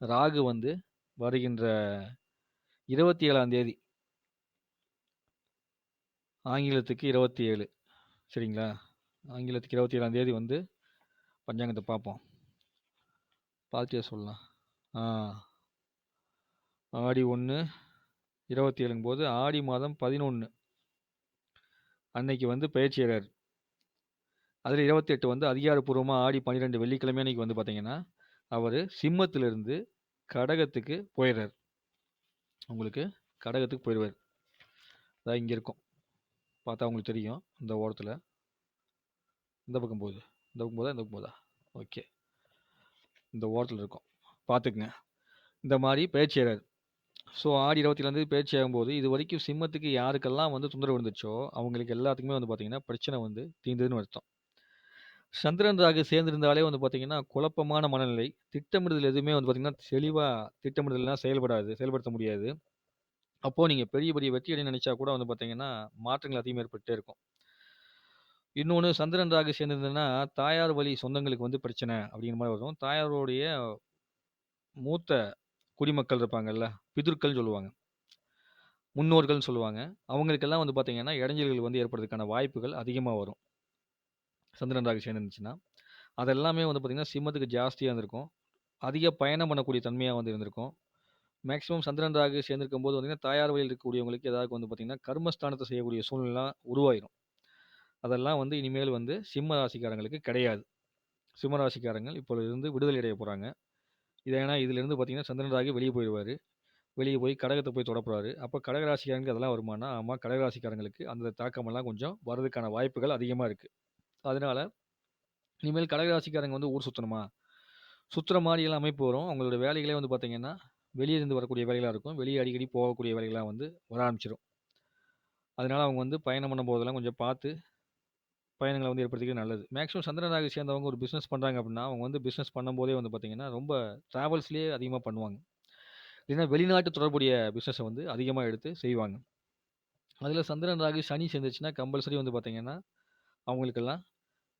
ராகு வந்து வருகின்ற 27ஆம் தேதி ஆங்கிலத்துக்கு 27 சரிங்களா? ஆங்கிலத்துக்கு 27ஆம் தேதி வந்து பஞ்சாங்கத்தை பார்ப்போம். பார்த்துட்டே சொல்லலாம். ஆ. ஆடி 1 27ங்கும்போது ஆடி மாதம் 11 அன்னைக்கு வந்து பயிற்சியரார் அதில் இருபத்தி எட்டு வந்து அதிகாரப்பூர்வமாக ஆடி 12 வெள்ளிக்கிழமை அன்னைக்கு வந்து பார்த்தீங்கன்னா, அவர் சிம்மத்திலிருந்து கடகத்துக்கு போயிடுறார் உங்களுக்கு கடகத்துக்கு போயிடுவார் அதான் இங்கே இருக்கும். பார்த்தா உங்களுக்கு தெரியும். இந்த ஓரத்தில் இந்த பக்கம் போகுது. இந்த பக்கம் போதா? இந்த பக்கம் போதா? ஓகே. இந்த ஓரத்தில் இருக்கும். பார்த்துக்குங்க இந்த மாரி பெயர்ச்சியறாரு. ஸோ ஆடி 27ஆந்தேதி பெயர்ச்சி ஆகும்போது, இதுவரைக்கும் சிம்மத்துக்கு யாருக்கெல்லாம் வந்து தொந்தரவு இருந்துச்சோ, அவங்களுக்கு எல்லாத்துக்குமே வந்து பார்த்திங்கன்னா பிரச்சனை வந்து தீர்ந்ததுன்னு அர்த்தம். சந்திரன், ராகு சேர்ந்திருந்தாலே வந்து பார்த்தீங்கன்னா, குழப்பமான மனநிலை. திட்டமிடுதல் எதுவுமே வந்து பார்த்தீங்கன்னா, தெளிவா திட்டமிடுதல்லாம் செயல்படாது. செயல்படுத்த முடியாது. அப்போ நீங்க பெரிய பெரிய வெற்றி அடையணும்னு நினைச்சா கூட வந்து பார்த்தீங்கன்னா, மாற்றங்கள் அதிகமா ஏற்பட்டுட்டே இருக்கும். இன்னொன்னு சந்திரன், ராகு சேர்ந்திருந்ததுன்னா, தாயார் வழி சொந்தங்களுக்கு வந்து பிரச்சனை அப்படிங்கிற மாரி வரும். தாயாருடைய மூத்த குடிமக்கள் இருப்பாங்கல்ல, பிதுர்கள்னு சொல்லுவாங்க. முன்னோர்கள்னு சொல்லுவாங்க. அவங்களுக்கெல்லாம் வந்து பார்த்தீங்கன்னா, இடைஞ்சல்கள் வந்து ஏற்படுறதுக்கான வாய்ப்புகள் அதிகமா வரும். சந்திரன், ராகு அது அதெல்லாமே வந்து பார்த்திங்கன்னா சிம்மத்துக்கு ஜாஸ்தியாக இருந்திருக்கும். அதிக பயணம் பண்ணக்கூடிய தன்மையாக வந்து இருந்திருக்கும். மேக்ஸிமம் சந்திரன், ராகு சேர்ந்திருக்கும்போது பார்த்தீங்கன்னா, தாயார் வழியில் இருக்கக்கூடியவங்களுக்கு ஏதாவது வந்து பார்த்தீங்கன்னா, கர்மஸ்தானத்தை செய்யக்கூடிய சூழ்நிலாம் உருவாயிரும். அதெல்லாம் வந்து இனிமேல் வந்து சிம்ம ராசிக்காரங்களுக்கு கிடையாது. சிம்ம ராசிக்காரங்கள் இப்பொழுதிருந்து விடுதலை அடைய போகிறாங்க இது ஏன்னா இதிலிருந்து பார்த்தீங்கன்னா, சந்திரன், ராகு வெளியே போயிடுவார் வெளியே போய் கடகத்தை போய் தொடப்போறாரு. அப்போ கடக ராசிக்காரங்களுக்கு அதெல்லாம் வருமானா ஆமாம் கடக ராசிக்காரங்களுக்கு அந்த தாக்கமெல்லாம் கொஞ்சம் வரதுக்கான வாய்ப்புகள் அதிகமாக இருக்குது அதனால, இனிமேல் கடக ராசிக்காரங்க வந்து ஊர் சுற்றணுமா சுற்றுற மாதிரியெல்லாம் அமைப்பு வரும். அவங்களோட வேலைகளே வந்து பார்த்திங்கன்னா வெளியே இருந்து வரக்கூடிய வேலைகளாக இருக்கும். வெளியே அடிக்கடி போகக்கூடிய வேலைகளாக வந்து வர ஆரம்பிச்சிடும் அதனால அவங்க வந்து பயணம் பண்ணும்போதெல்லாம் கொஞ்சம் பார்த்து பயணங்களை வந்து ஏற்படுத்திக்கிறது நல்லது. மேக்ஸிமம் சந்திரன், சேர்ந்தவங்க ஒரு பிஸ்னஸ் பண்ணுறாங்க அப்படின்னா, அவங்க வந்து பிஸ்னஸ் பண்ணும்போதே வந்து பார்த்திங்கன்னா ரொம்ப ட்ராவல்ஸ்லேயே அதிகமாக பண்ணுவாங்க. இல்லைன்னா வெளிநாட்டு தொடர்புடைய பிஸ்னஸை வந்து அதிகமாக எடுத்து செய்வாங்க. அதில் சந்திரன், ராகு, சனி சேர்ந்துச்சுன்னா கம்பல்சரி வந்து பார்த்திங்கன்னா அவங்களுக்கெல்லாம்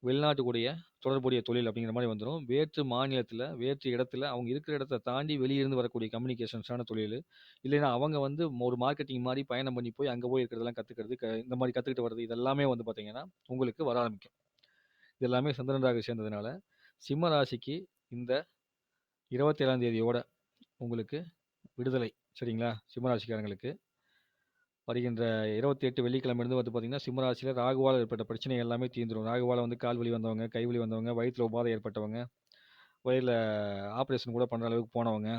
வெளிநாட்டுக்குடைய தொடர்புடைய தொழில் அப்படிங்கிற மாதிரி வந்துடும் வேற்று மாநிலத்தில் வேற்று இடத்துல அவங்க இருக்கிற இடத்த தாண்டி வெளியிருந்து வரக்கூடிய கம்யூனிகேஷன்ஸான தொழில் இல்லைன்னா அவங்க வந்து ஒரு மார்க்கெட்டிங் மாதிரி பயணம் பண்ணி போய் அங்கே போய் இருக்கிறதெல்லாம் கற்றுக்கிறது க இந்த மாதிரி கற்றுக்கிட்டு வர்றது இது எல்லாமே வந்து பார்த்திங்கன்னா உங்களுக்கு வர ஆரம்பிக்கும். இது எல்லாமே சேர்ந்ததுனால, சிம்ம ராசிக்கு இந்த 27ஆம் தேதியோட உங்களுக்கு விடுதலை. சரிங்களா? சிம்ம வருகின்ற வருகின்ற 28 வெள்ளிக்கிழமையிலிருந்து வந்து பார்த்தீங்கன்னா, சிம்மராசியில் ராகுவால் ஏற்பட்ட பிரச்சனை எல்லாமே தீர்ந்துரும். ராகுவால் வந்து கால் வலி வந்தவங்க, கை வலி வந்தவங்க, வயிற்றில் உபாதை ஏற்பட்டவங்க, வயிறில் ஆப்ரேஷன் கூட பண்ணுற அளவுக்கு போனவங்க,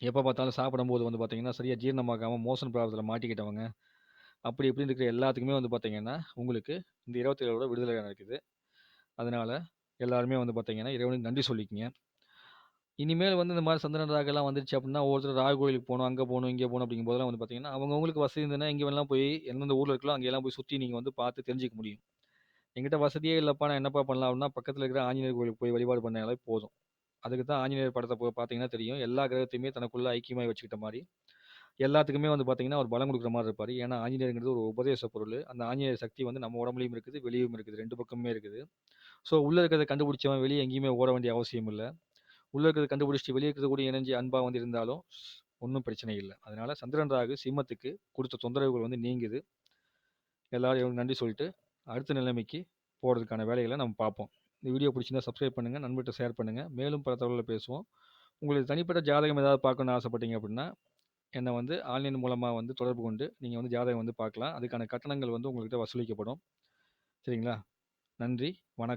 எப்போ பார்த்தாலும் சாப்பிடும்போது வந்து பார்த்தீங்கன்னா, சரியாக ஜீரணமாகாமல் மோசன் ப்ராப்ளத்தில மாட்டிக்கிட்டவங்க, அப்படி இப்படின்னு இருக்கிற எல்லாத்துக்குமே வந்து பார்த்தீங்கன்னா, உங்களுக்கு இந்த 27ஓட விடுதலை நடக்குது. அதனால் எல்லாருமே வந்து பார்த்தீங்கன்னா, இறைவனுக்கு நன்றி சொல்லிக்கங்க. இனிமேல் வந்து இந்த மாரி சந்திரன், ராகுலாம் வந்துருச்சு அப்படின்னா, ஒருத்தர் ராகு கோயிலுக்கு போணும், அங்க போணும், இங்க போணும் அப்படிங்கும்போதெல்லாம் வந்து பார்த்தீங்கன்னா, அவங்கவங்களுக்கு வசதி இருந்ததுன்னா எங்க வேணாலும் போய் எந்தெந்த ஊர்ல இருக்கோ அங்கெல்லாம் போய் சுத்தி நீங்க வந்து பார்த்து தெரிஞ்சுக்க முடியும். என்கிட்ட வசதியே இல்லப்பா நான் என்னப்பா பண்ணலாம் அப்படின்னா, பக்கத்தில் இருக்கிற ஆஞ்சநேயர் கோயிலுக்கு போய் வழிபாடு பண்ணாலே போதும். அதுக்கு தான் ஆஞ்சநேயர் படத்த போ பார்த்தீங்கன்னா தெரியும். எல்லா கிரகத்தையுமே தனக்குள்ள ஐக்கியமாய் வச்சுக்கிட்ட மாரி, எல்லாத்துக்குமே வந்து பார்த்தீங்கன்னா, அவர் பலம் குடுக்குற மாரி இருப்பாரு. ஏன்னா ஆஞ்சநேயர்ங்கிறது ஒரு உபதேச பொருளு. அந்த ஆஞ்சநேயர் சக்தி வந்து நம்ம உடம்புலயும் இருக்குது, வெளியவும் இருக்குது. 2 பக்கமுமே இருக்குது. ஸோ உள்ள இருக்கிறத கண்டுபிடிச்சவன் வெளிய எங்கேயுமே ஓட வேண்டிய அவசியம் இல்ல. உள்ள இருக்கிறது கண்டுபிடிச்சிட்டு வெளியே இருக்கிறது கூட இணைஞ்சு அன்பாக வந்து இருந்தாலும், ஒன்றும் பிரச்சனை இல்லை அதனால சந்திரன், ராகு சிம்மத்துக்கு கொடுத்த தொந்தரவுகள் வந்து நீங்குது. எல்லாரும் நன்றி சொல்லிட்டு, அடுத்த நிலைமைக்கு போகிறதுக்கான வேலைகளை நம்ம பார்ப்போம். இந்த வீடியோ பிடிச்சிருந்தா சப்ஸ்கிரைப் பண்ணுங்கள் நண்பர்கிட்ட ஷேர் பண்ணுங்கள் மேலும் பல தகவல்களை பேசுவோம். உங்களுக்கு தனிப்பட்ட ஜாதகம் ஏதாவது பார்க்கணும்னு ஆசைப்பட்டீங்க அப்படின்னா, என்னை வந்து ஆன்லைன் மூலமாக வந்து தொடர்பு கொண்டு, நீங்கள் வந்து ஜாதகம் வந்து பார்க்கலாம். அதுக்கான கட்டணங்கள் வந்து உங்கள்கிட்ட வசூலிக்கப்படும். சரிங்களா? நன்றி. வணக்கம்